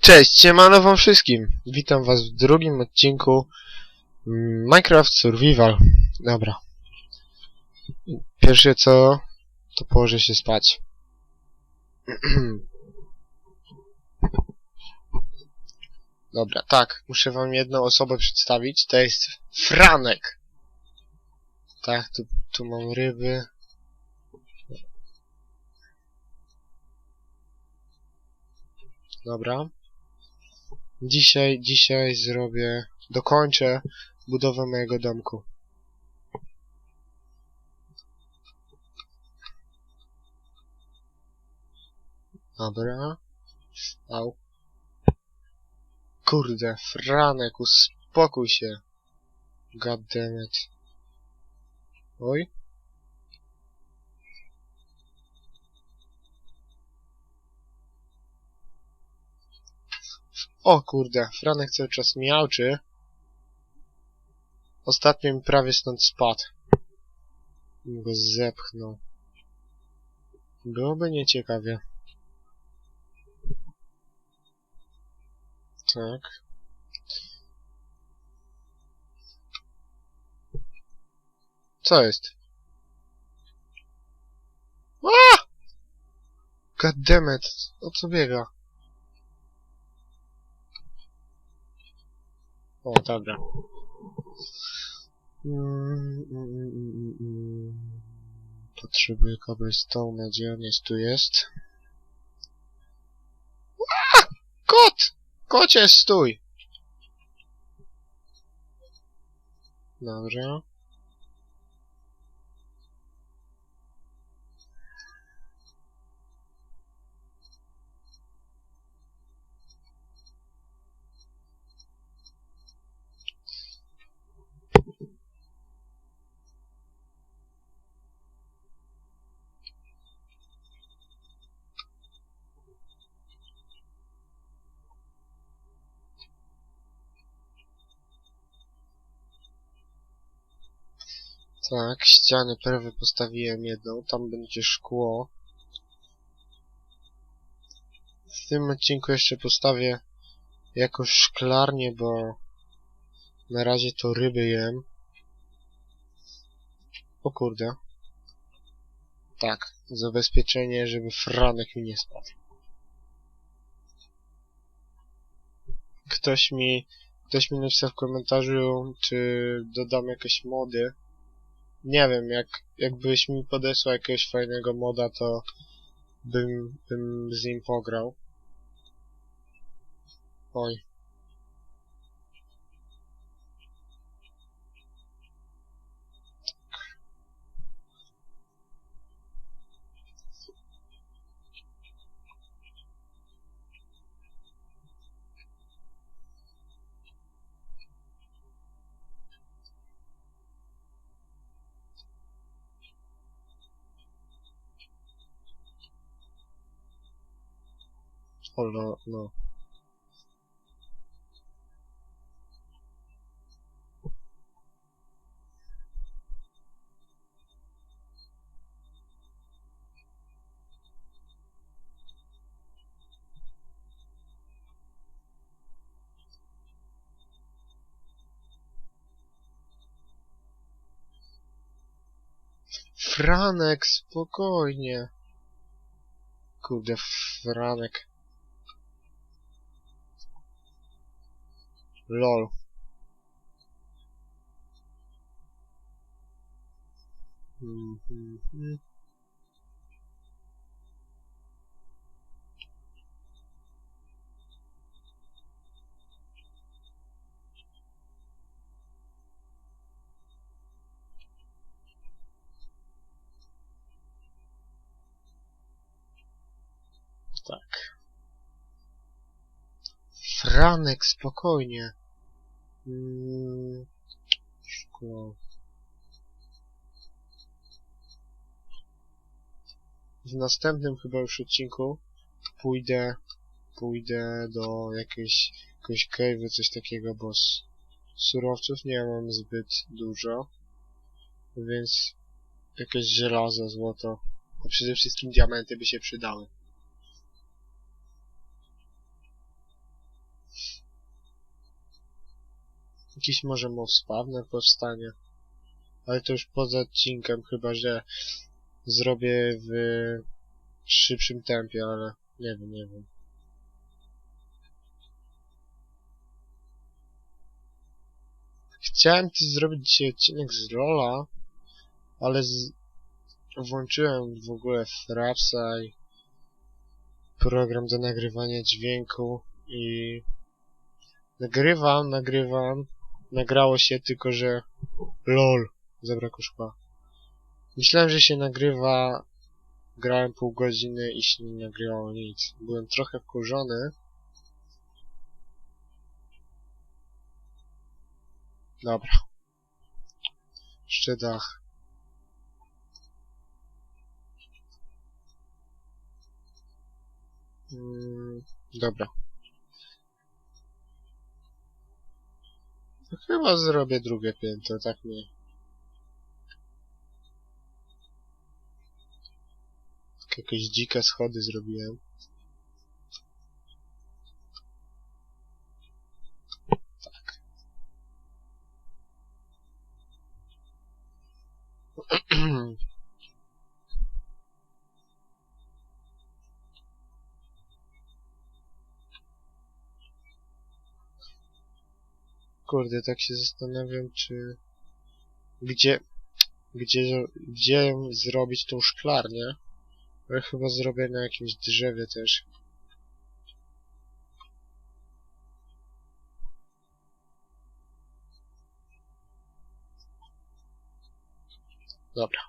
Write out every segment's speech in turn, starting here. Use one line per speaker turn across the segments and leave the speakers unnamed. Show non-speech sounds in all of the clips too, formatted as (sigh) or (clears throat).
Cześć, siemano wam wszystkim. Witam was w drugim odcinku mm, Minecraft Survival. Dobra. Pierwsze co, to położę się spać. (clears throat) Dobra, tak, muszę wam jedną osobę przedstawić. To jest Franek. Tak, tu, tu mam ryby. Dobra. Dzisiaj, dzisiaj zrobię, dokończę budowę mojego domku. Dobra. Au. Kurde, Franek, uspokój się. God damn it. Oj. O kurde, Franek cały czas miałczy. Ostatnio mi prawie stąd spadł. Bym go zepchnął. Byłoby nieciekawie. Tak. Co jest? A! God damn it. O co biega? O, dobra. Mm, mm, mm. Potrzebuję cobblestone, gdzie on jest? Tu jest. A! Kot! Kocie, stój! Dobra. Tak, ściany prawie postawiłem jedną, tam będzie szkło. W tym odcinku jeszcze postawię jakąś szklarnię, bo na razie to ryby jem. O kurde. Tak, zabezpieczenie, żeby franek mi nie spadł. Ktoś mi, ktoś mi napisał w komentarzu, czy dodam jakieś mody. Nie wiem, jak, jakbyś mi podesłał jakiegoś fajnego moda, to bym, bym z nim pograł. Oj. O, no, no. Franek, spokojnie. Kurde, Franek. LOL. Tak. Franek, spokojnie. Szkło. W następnym chyba już odcinku pójdę, pójdę do jakiejś, jakiegoś cave'u, coś takiego, bo surowców nie mam zbyt dużo, więc jakieś żelazo, złoto, a przede wszystkim diamenty by się przydały. Jakiś może spawner powstanie. Ale to już poza odcinkiem, chyba że zrobię w szybszym tempie, ale nie wiem, nie wiem. Chciałem też zrobić dzisiaj odcinek z Rola, ale z... włączyłem w ogóle Frapsa program do nagrywania dźwięku i nagrywam, nagrywam, nagrało się tylko, że LOL, zabrakło szkła. Myślałem, że się nagrywa, grałem pół godziny i się nie nagrywało nic. Byłem trochę wkurzony. Dobra. Jeszcze dach. Mm, dobra. Chyba zrobię drugie piętro, tak nie. Jakieś dzikie schody zrobiłem. Kurde, tak się zastanawiam, czy... Gdzie... Gdzie, gdzie zrobić tą szklarnię? Chyba zrobię na jakimś drzewie też. Dobra.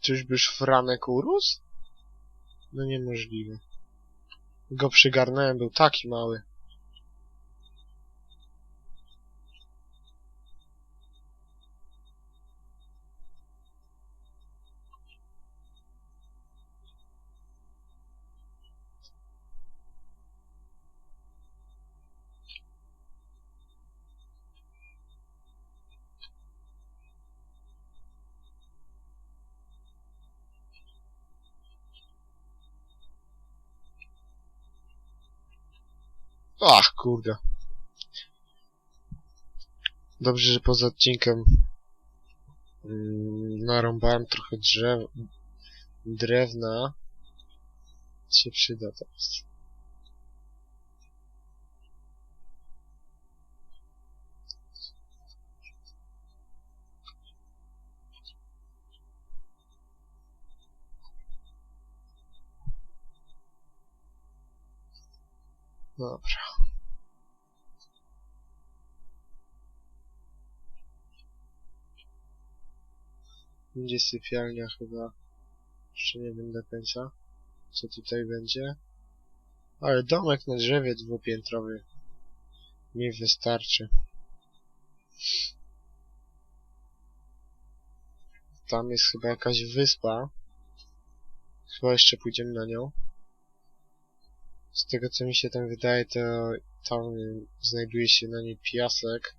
Czyżbyś Franek urósł? No niemożliwe. Go przygarnąłem, był taki mały. Ach, kurde. Dobrze, że poza odcinkiem mm, narąbałem trochę drzew, drewna. Się przyda teraz. Dobra. Będzie sypialnia chyba. Jeszcze nie wiem do końca, co tutaj będzie. Ale domek na drzewie dwupiętrowy mi wystarczy. Tam jest chyba jakaś wyspa. Chyba jeszcze pójdziemy na nią. Z tego co mi się tam wydaje, to tam znajduje się na niej piasek.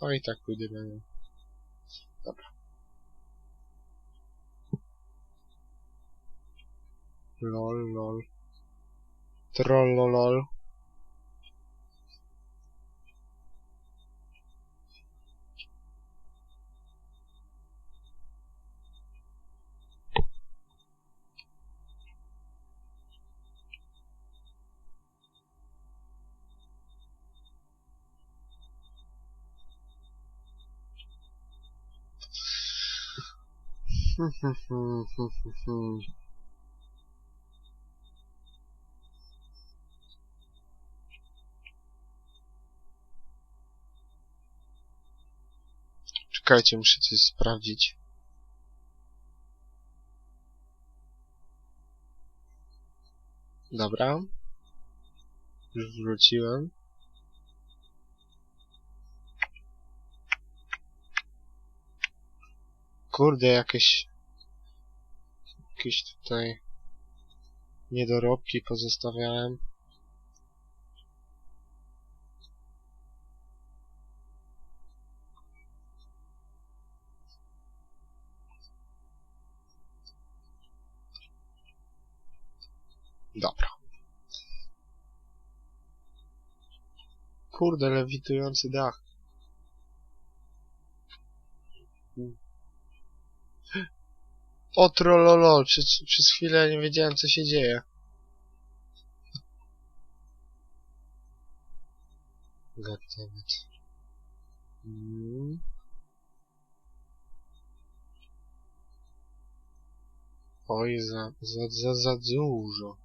O i tak pójdę na nią. Dobra. Lol, lol. Trollolol. Czekajcie, muszę coś sprawdzić. Dobra. Już wróciłem. kurde, jakieś... Jakieś tutaj... Niedorobki pozostawiałem. Dobra. Kurde, lewitujący dach. O trollolol, przez, przez chwilę nie wiedziałem co się dzieje. Goddammit. Mm. Oj, za, za, za, za dużo.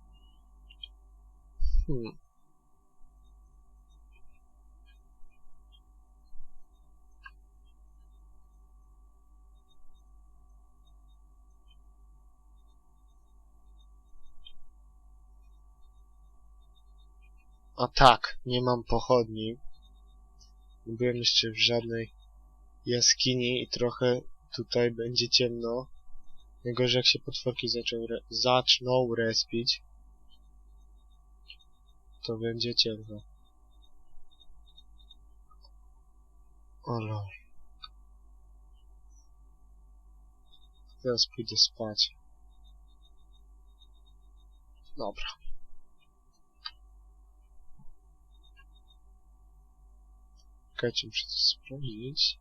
Hmm. A tak, nie mam pochodni. Nie byłem jeszcze w żadnej jaskini i trochę tutaj będzie ciemno. Najgorzej jak się potworki zaczą re zaczną respić, to będzie ciemno. O lol. Teraz pójdę spać. Dobra. Czekajcie, muszę to sprawdzić.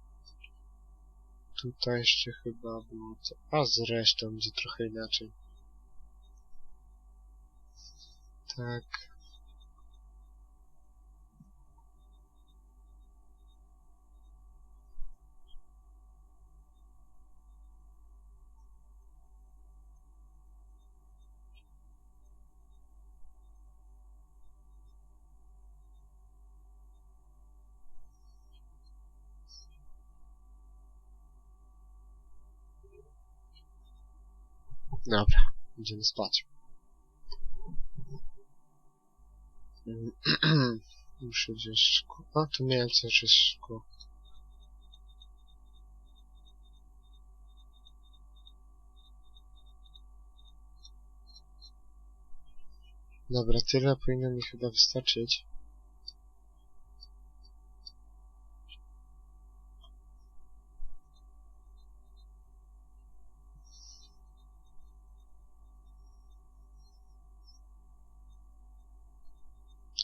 Tutaj jeszcze chyba było to... A zresztą będzie trochę inaczej. Tak. Dobra, idziemy spać. (clears throat) Muszę wziąć szkło. A, tu miałem coś szkło. Dobra, tyle powinno mi chyba wystarczyć.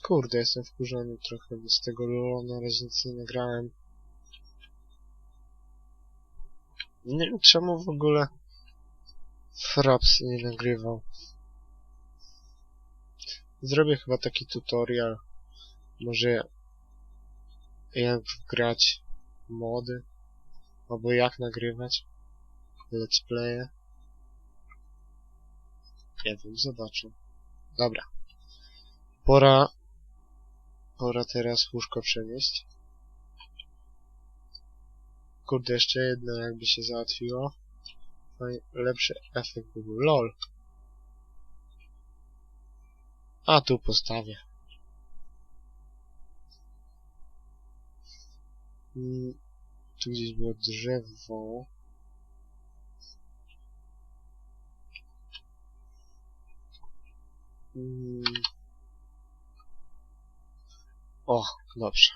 Kurde, jestem wkurzony trochę, bo z tego Lolo na razie nic nie nagrałem. Nie wiem czemu w ogóle Fraps nie nagrywał. Zrobię chyba taki tutorial. Może jak grać mody. Albo jak nagrywać let's playe. Nie wiem, zobaczę. Dobra. Pora Pora teraz łóżko przenieść. Kurde, jeszcze jedno jakby się załatwiło. Lepszy efekt by był. LOL. A tu postawię. Mm, Tu gdzieś było drzewo. Mm. O, dobrze.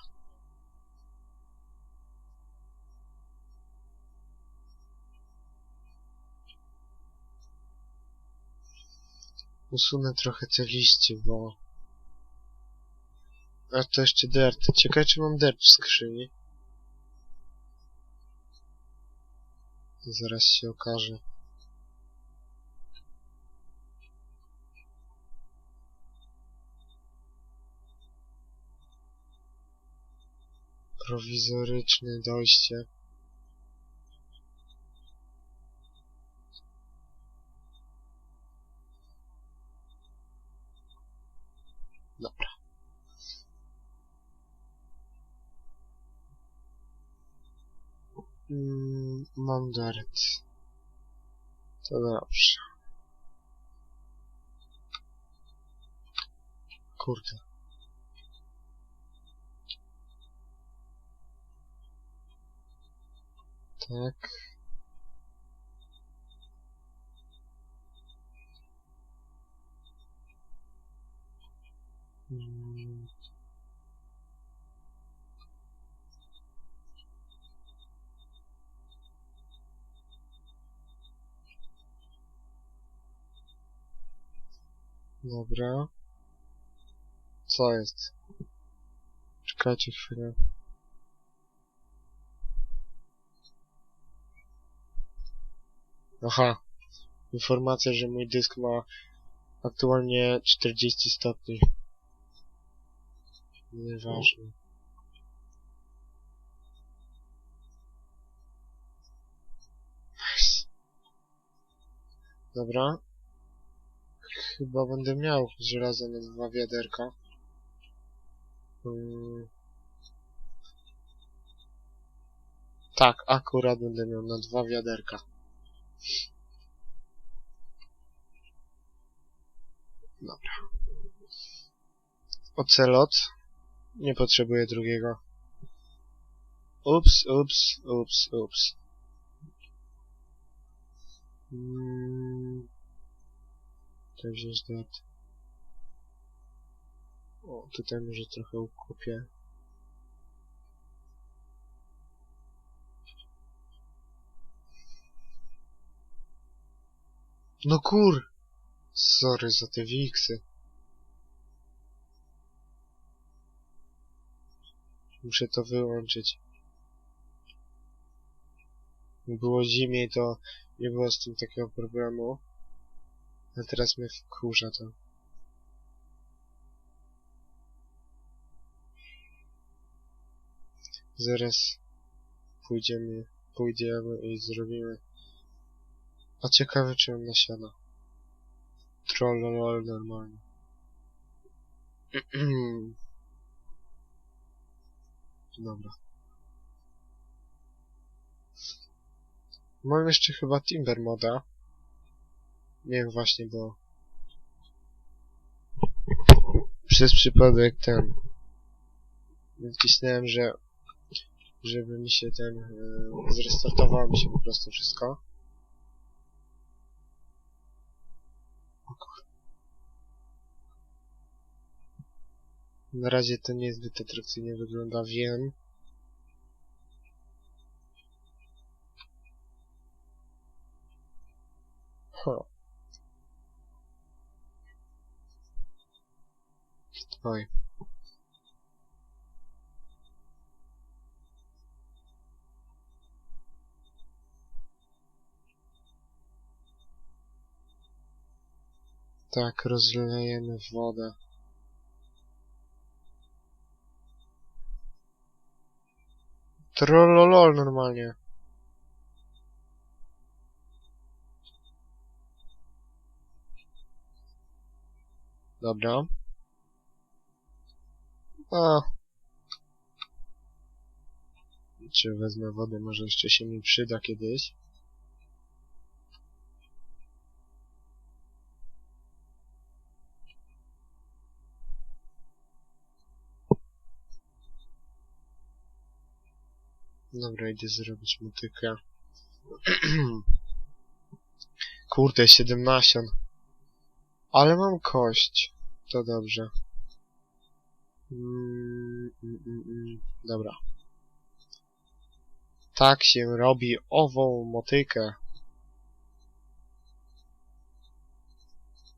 Usunę trochę te liście, bo... A to jeszcze dirt. Ciekawe, czy mam dirt w skrzyni. Zaraz się okaże. Prowizoryczne dojście. Dobra. Mm, mam dirt. To dobrze. Kurde. Tak. Dobra. Co jest? Czekajcie chwilę. Aha. Informacja, że mój dysk ma aktualnie 40 stopni. Nieważne. Dobra. Chyba będę miał żelazo na dwa wiaderka. Mm. Tak, akurat będę miał na dwa wiaderka. Dobra. Ocelot. Nie potrzebuję drugiego. Ups, ups, ups, ups. Mm. To wziąć dat. O, tutaj może trochę ukupię. No kur! Sorry za te wiksy. Muszę to wyłączyć. Było zimniej, to nie było z tym takiego problemu. A teraz mnie wkurza to. Zaraz pójdziemy, pójdziemy i zrobimy. A ciekawe czy mam nasiona. Trollolol normalnie. (clears throat) Dobra. Mam jeszcze chyba Timber moda. Nie wiem właśnie, bo... Przez przypadek ten... Wcisnąłem, że... Żeby mi się ten... Yy, zrestartowało mi się po prostu wszystko. Na razie to niezbyt atrakcyjnie wygląda, wiem. Ho. Oj. Tak, rozlejemy wodę. Trollolol normalnie. Dobra. A. Czy wezmę wodę, może jeszcze się mi przyda kiedyś. Dobra, idę zrobić motykę. (clears throat) Kurde, 7 nasion. Ale mam kość. To dobrze. Mm, mm, mm. Dobra. Tak się robi ową motykę.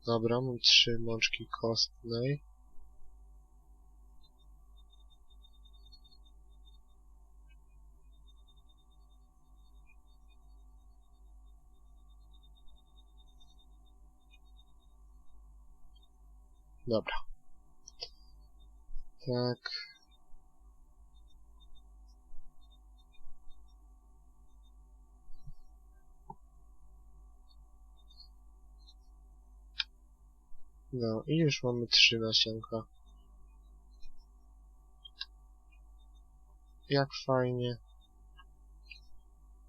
Dobra, mam trzy mączki kostnej. Dobra. Tak. No i już mamy trzy nasionka. Jak fajnie.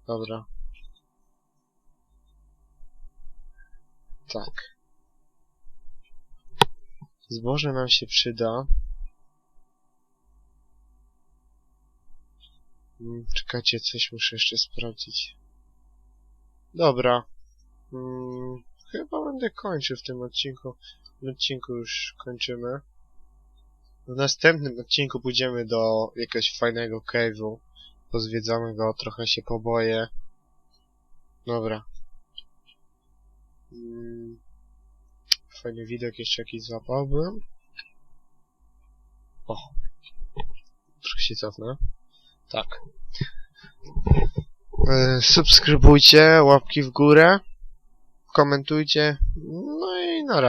Dobra. Tak. Zboże nam się przyda. Mm, Czekajcie, coś muszę jeszcze sprawdzić. Dobra. Mm, chyba będę kończył w tym odcinku. W tym odcinku już kończymy. W następnym odcinku pójdziemy do jakiegoś fajnego cave'u. Pozwiedzamy go, trochę się poboję. Dobra. Mm, fajny widok jeszcze jakiś złapałbym. O. trochę się cofnę. Tak. E, subskrybujcie, łapki w górę, komentujcie, no i na razie.